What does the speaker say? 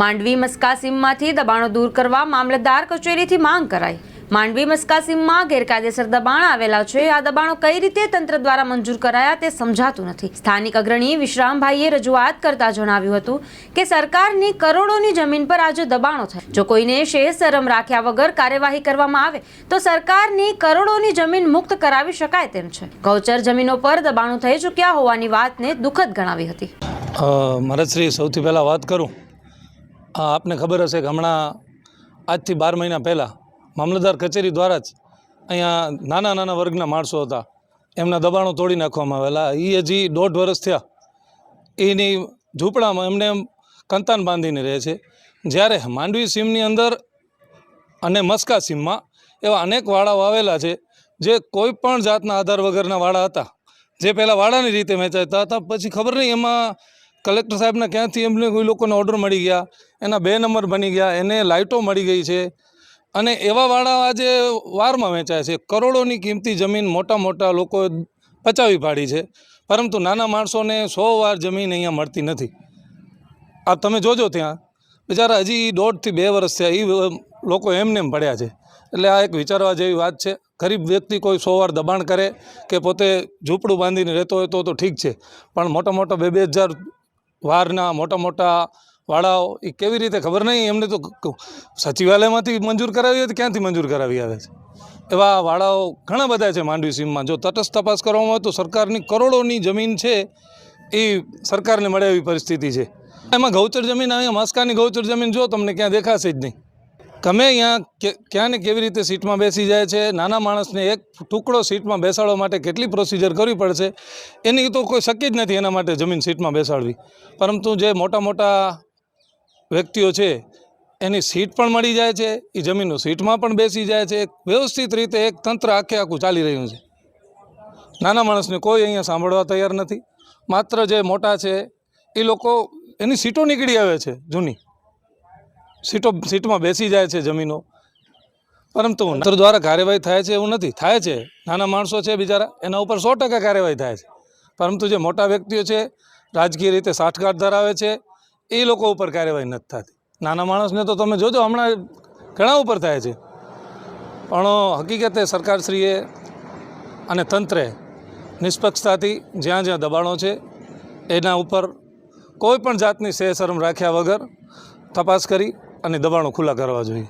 માંડવી મસ્કાસીમમાંથી દબાણો દૂર કરવા મામલતદાર કચેરીથી માંગ કરાઈ. માંડવી મસ્કાસીમમાં ગેરકાયદેસર દબાણ આવેલા છે. આ દબાણો કઈ રીતે તંત્ર દ્વારા મંજૂર કરાયા તે સમજાતું નથી. સ્થાનિક અગ્રણી વિશ્રામભાઈએ રજૂઆત કરતા જણાવ્યું હતું કે સરકારની કરોડોની જમીન પર આજે દબાણો થાય. જો કોઈને શેષ શરમ રાખ્યા વગર કાર્યવાહી કરવામાં આવે, તો સરકારની કરોડોની જમીન મુક્ત કરાવી શકાય તેમ છે. ગૌચર જમીનો પર દબાણો થઈ ચૂક્યા હોવાની વાતને દુઃખદ ગણાવી હતી. મારા શ્રી સૌથી પહેલાં વાત કરું. આપને ખબર હશે કે હમણાં આજથી બાર મહિના પહેલાં મામલતદાર કચેરી દ્વારા જ અહીંયા નાના નાના વર્ગના માણસો હતા. એમના દબાણો તોડી નાખવામાં આવેલા. એ હજી દોઢ વર્ષ થયા. એની ઝૂંપડામાં એમને એમ કંતાન બાંધીને રહે છે. જ્યારે માંડવી સીમની અંદર અને મસ્કા સીમમાં એવા અનેક વાડાઓ આવેલા છે, જે કોઈ પણ જાતના આધાર વગરના વાળા હતા. જે પહેલાં વાળાની રીતે વેચાતા હતા, પછી ખબર નહીં એમાં કલેક્ટર સાહેબને ક્યાંથી એમને કોઈ લોકોને ઓર્ડર મળી ગયા? એના બે નંબર બની ગયા, એને લાઇટો મળી ગઈ છે. અને એવા વાળા આજે વારમાં વેચાય છે. કરોડોની કિંમતી જમીન મોટા મોટા લોકો પચાવી પાડી છે. પરંતુ નાના માણસોને સો વાર જમીન અહીંયા મળતી નથી. આ તમે જોજો ત્યાં. બિચારા હજી દોઢથી બે વર્ષ થયા. એ લોકો એમને એમ પડ્યા છે. એટલે આ એક વિચારવા જેવી વાત છે. ગરીબ વ્યક્તિ કોઈ સો વાર દબાણ કરે કે પોતે ઝૂંપડું બાંધીને રહેતો હોય તો તો ઠીક છે. પણ મોટા મોટા બે બે હજાર વારના મોટા મોટા વાળાઓ, એ કેવી રીતે ખબર નહીં? એમને તો સચિવાલયમાંથી મંજૂર કરાવી હોય તો ક્યાંથી મંજૂર કરાવી આવે છે? એવા વાળાઓ ઘણા બધા છે માંડવી સીમમાં. જો તટસ્થ તપાસ કરવામાં આવે તો સરકારની કરોડોની જમીન છે, એ સરકારને મળે એવી પરિસ્થિતિ છે. એમાં ગૌચર જમીન અહીંયા મસ્કાની ગૌચર જમીન જો તમને ક્યાં દેખાશે જ નહીં. ગમે અહીંયા ક્યાં ને કેવી રીતે સીટમાં બેસી જાય છે, નાના માણસને એક ટુકડો સીટમાં બેસાડવા માટે કેટલી પ્રોસિજર કરવી પડશે, એની તો કોઈ શક્ય જ નથી એના માટે જમીન સીટમાં બેસાડવી. પરંતુ જે મોટા મોટા વ્યક્તિઓ છે, એની સીટ પણ મળી જાય છે એ જમીનનું સીટમાં પણ બેસી જાય છે વ્યવસ્થિત રીતે એક તંત્ર આખે આખું ચાલી રહ્યું છે. નાના માણસને કોઈ અહીંયા સાંભળવા તૈયાર નથી. માત્ર જે મોટા છે એ લોકો એની સીટો નીકળી આવે છે, જૂની. સીટો સીટમાં બેસી જાય છે જમીનો. પરંતુ તંત્ર દ્વારા કાર્યવાહી થાય છે એવું નથી. થાય છે. નાના માણસો છે બિચારા. એના ઉપર સો ટકા કાર્યવાહી થાય છે. પરંતુ જે મોટા વ્યક્તિઓ છે, રાજકીય રીતે સાઠગાંઠ ધરાવે છે, એ લોકો ઉપર કાર્યવાહી નથી થતી. નાના માણસને તો તમે જોજો, હમણાં ઘણા ઉપર થાય છે. પણ હકીકતે સરકારશ્રીએ અને તંત્રે નિષ્પક્ષતાથી જ્યાં જ્યાં દબાણો છે, એના ઉપર કોઈ પણ જાતની સેસરમ રાખ્યા વગર તપાસ કરી અને દબાણો ખુલ્લા કરવા જોઈએ.